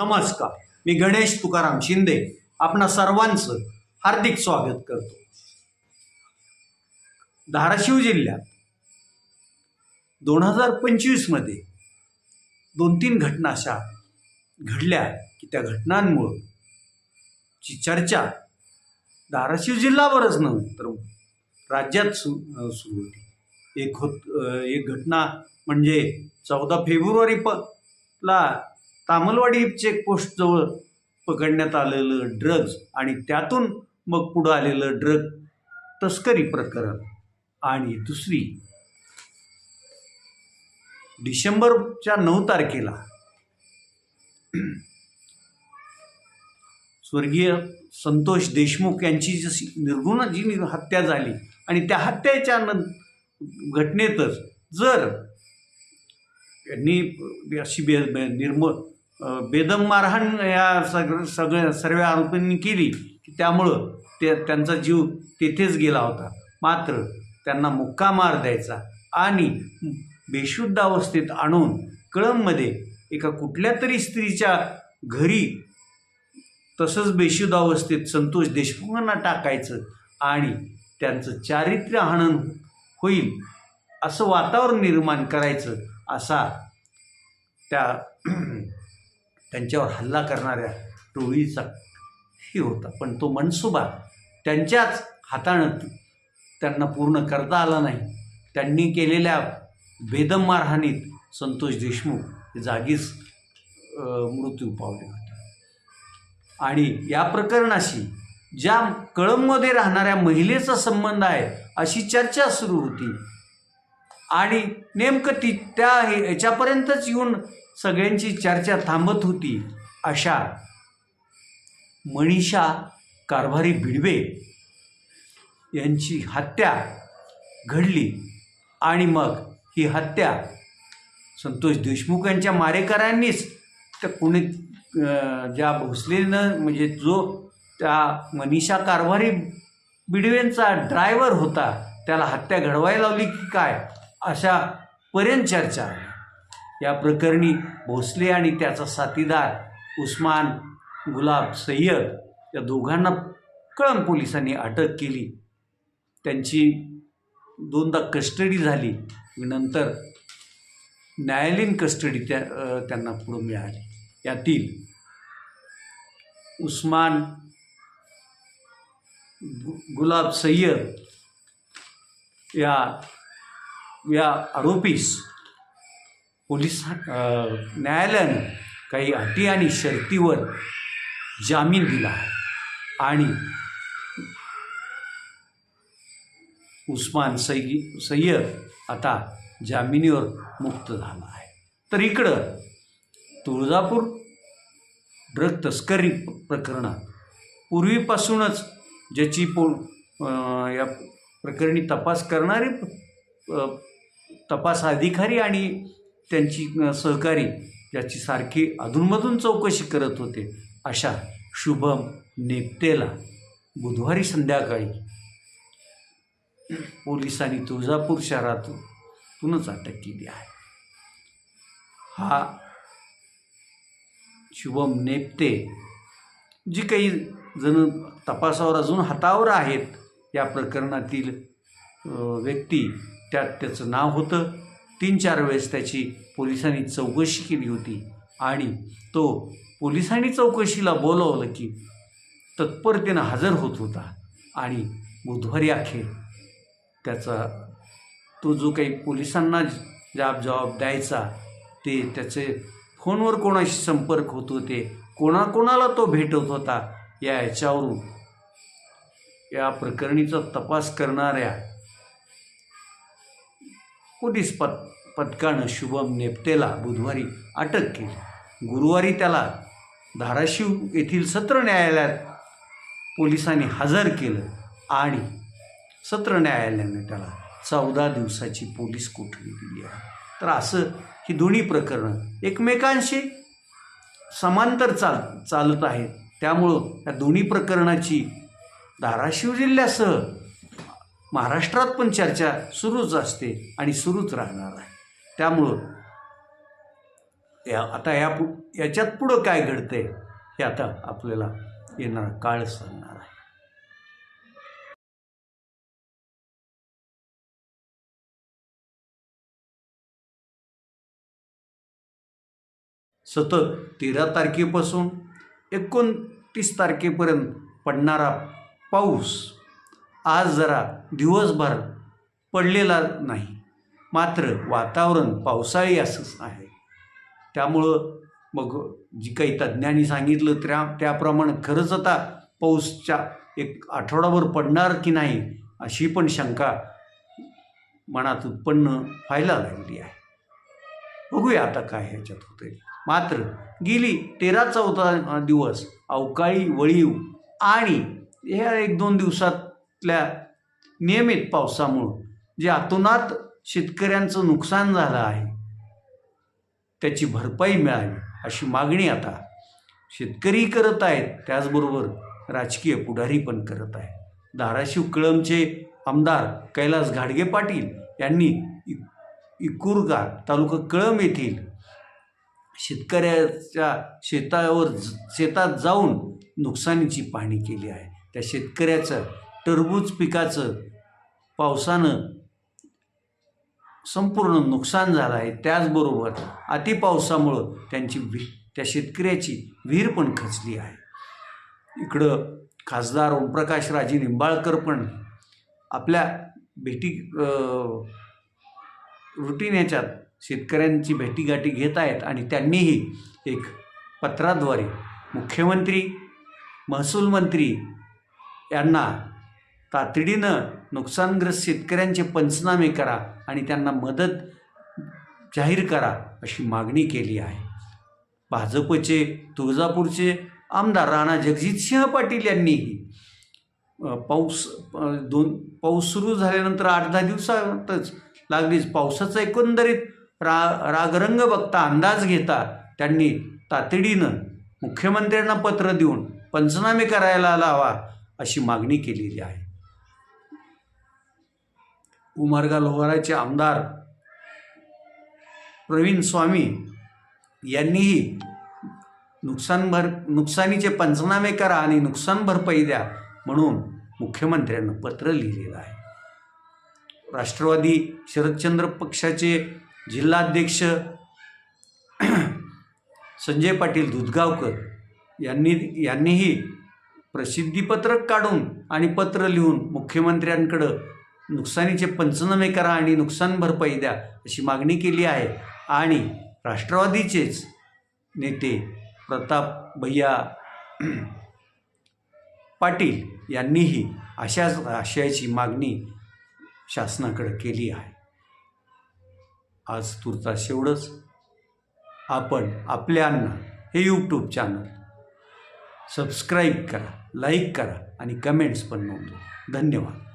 नमस्कार. मी गणेश तुकाराम शिंदे. आपणा सर्वांचं हार्दिक स्वागत करतो. धाराशिव जिल्ह्यात दोन हजार पंचवीसमध्ये दोन तीन घटना अशा घडल्या की त्या घटनांमुळं ची चर्चा धाराशिव जिल्हाभरच नव्हे तर राज्यात सु सुरू होती. एक होत एक घटना म्हणजे चौदा फेब्रुवारी प ला तामलवाडी चेकपोस्टजवळ पकडण्यात आलेलं ड्रग्ज आणि त्यातून मग पुढं आलेलं ड्रग तस्करी प्रकरण. आणि दुसरी डिसेंबरच्या नऊ तारखेला स्वर्गीय संतोष देशमुख यांची जशी निर्गुण जी हत्या झाली आणि त्या हत्येच्या न घटनेतच जर यांनी अशी बे निर्म बेदम मारहाण या सग सगळ्या सर्व आरोपींनी केली की त्यामुळं ते त्यांचा जीव तेथेच गेला होता. मात्र त्यांना मुक्का मार द्यायचा आणि बेशुद्ध अवस्थेत आणून कळंबमध्ये एका कुठल्या तरी स्त्रीच्या घरी तसंच बेशुद्ध अवस्थेत संतोष देशमुखांना टाकायचं आणि त्यांचं चारित्र्य हनन होईल असं वातावरण निर्माण करायचं असा त्या त्यांच्यावर हल्ला करणाऱ्या टोळीचा हे होता. पण तो मनसुबा त्यांच्याच हाताळत त्यांना पूर्ण करता आला नाही. त्यांनी केलेल्या बेदम मारहाणीत संतोष देशमुख हे जागीच मृत्यू पावले होते. आणि या प्रकरणाशी ज्या कळंबमध्ये राहणाऱ्या महिलेचा संबंध आहे अशी चर्चा सुरू होती. आणि नेमकं ती त्या हे- याच्यापर्यंतच येऊन सगळ्यांची चर्चा थांबत होती. अशा मनीषा कारभारी भिडवे यांची हत्या घडली आणि मग ही हत्या संतोष देशमुख यांच्या मारेकऱ्यांनीच त्या कुणी ज्या भोसलेनं म्हणजे जो त्या मनीषा कारभारी बिडवेंचा ड्रायव्हर होता त्याला हत्या घडवायला लावली की काय? अशा पर्यंत चर्चा. आहे या प्रकरणी भोसले आणि त्याचा साथीदार उस्मान गुलाब सय्यद या दोघांना कळम पोलिसांनी अटक केली. त्यांची दोनदा कस्टडी झाली नंतर न्यायालयीन कस्टडी त्या त्यांना पुढं मिळाली. यातील उस्मान गु गुलाब सय्यद या या आरोपीस पोलीस न्यायालयानं काही अटी आणि शर्तीवर जामीन दिला आहे. आणि उस्मान सय्य सय्यद आता जामिनीवर मुक्त झाला आहे. तर इकडं तुळजापूर ड्रग तस्करी प्रकरणात पूर्वीपासूनच ज्याची पो या प्रकरणी तपास करणारे तपास अधिकारी आणि त्यांची सहकारी ज्याची सारखी अधूनमधून चौकशी करत होते. अशा शुभम नेपतेला बुधवारी संध्याकाळी पोलिसांनी तुळजापूर शहरातूनच अटक केली आहे. हा शुभम नेप्ते जी काही जण तपासावर अजून हातावर आहेत या प्रकरणातील व्यक्ती त्यात त्याचं नाव होतं. तीन चार वेळेस त्याची पोलिसांनी चौकशी केली होती. आणि तो पोलिसांनी चौकशीला बोलवलं की तत्परतेनं हजर होत होता. आणि बुधवारी अखेर त्याचा तो जो काही पोलिसांना जाब जबाब द्यायचा ते त्याचे फोनवर कोणाशी संपर्क होत होते कोणाकोणाला तो भेटत होता या याच्यावरून या प्रकरणीचा तपास करणाऱ्या पोलीस पत् पथकानं शुभम नेपटेला बुधवारी अटक केली. गुरुवारी त्याला धाराशिव येथील सत्र न्यायालयात पोलिसांनी हजर केलं आणि सत्र न्यायालयाने त्याला चौदा दिवसाची पोलीस कोठडी दिली आहे. तर असं ही दोन्ही प्रकरणं एकमेकांशी समांतर चाल चालत आहेत. त्यामुळं या दोन्ही प्रकरणाची धाराशिव जिल्ह्यासह महाराष्ट्रात पण चर्चा सुरूच असते आणि सुरूच राहणार आहे. त्यामुळं या आता या पु याच्यात पुढं काय घडतंय हे आता आपल्याला येणारा काळ सांगणार आहे. सतत तेरा तारखेपासून एकोणतीस तारखेपर्यंत पडणारा पाऊस आज जरा दिवसभर पडलेला नाही. मात्र वातावरण पावसाळी असंच आहे. त्यामुळं मग जी काही तज्ज्ञांनी सांगितलं त्या त्याप्रमाणे खरंच आता पाऊसच्या एक आठवडाभर पडणार की नाही अशी पण शंका मनात उत्पन्न व्हायला लागली आहे. बघूया आता काय ह्याच्यात होते मात्र गेली तेरा चौदा दिवस अवकाळी वळीव आणि ह्या एक दोन दिवसातल्या नियमित पावसामुळं जे अतोनात शेतकऱ्यांचं नुकसान झालं आहे. त्याची भरपाई मिळावी अशी मागणी आता शेतकरी करत आहेत. त्याचबरोबर राजकीय पुढारी पण करत आहेत. धाराशिव कळमचे आमदार कैलास घाडगे पाटील यांनी इ इकुरगा तालुका कळम येथील शेतकऱ्याच्या शेतावर शेतात जाऊन नुकसानीची पाहणी केली आहे. त्या शेतकऱ्याचं टरबूज पिकाचं पावसानं संपूर्ण नुकसान झालं आहे. त्याचबरोबर अतिपावसामुळं त्यांची वि त्या शेतकऱ्याची विहीर पण खचली आहे. इकडं खासदार ओमप्रकाश राजे निंबाळकर पण आपल्या भेटी रुटीन याच्यात शेतकऱ्यांची भेटीगाठी घेत आहेत आणि त्यांनीही एक पत्राद्वारे मुख्यमंत्री महसूल मंत्री यांना तातडीनं नुकसानग्रस्त शेतकऱ्यांचे पंचनामे करा आणि त्यांना मदत जाहीर करा अशी मागणी केली आहे. भाजपचे तुळजापूरचे आमदार राणा जगजितसिंह पाटील यांनीही पाऊस दोन पाऊस सुरू झाल्यानंतर आठ दहा दिवसातच लागलीच पावसाचा एकंदरीत रा रागरंग बघता अंदाज घेता त्यांनी तातडीनं मुख्यमंत्र्यांना पत्र देऊन पंचनामे करायला लावा अशी मागणी केलेली आहे. उमरगा लोहाराचे आमदार प्रवीण स्वामी यांनीही नुकसान भर नुकसानीचे पंचनामे करा आणि नुकसान भरपाई द्या म्हणून मुख्यमंत्र्यांना पत्र लिहिलेलं आहे. राष्ट्रवादी शरदचंद्र पक्षाचे जिल्हाध्यक्ष संजय पाटील दुधगावकर यांनी यांनीही प्रसिद्धीपत्रक काढून आणि पत्र लिहून मुख्यमंत्र्यांकडं नुकसानीचे पंचनामे करा आणि नुकसान भरपाई द्या अशी मागणी केली आहे. आणि राष्ट्रवादीचेच नेते प्रताप भैया पाटील यांनीही अशाच आशयाची मागणी शासनाकडे केली आहे. आज तुर्तास एवढंच आपण आपल्यांना हे यूट्यूब चॅनल सबस्क्राईब करा लाईक करा आणि कमेंट्स पण नोंदवा. धन्यवाद.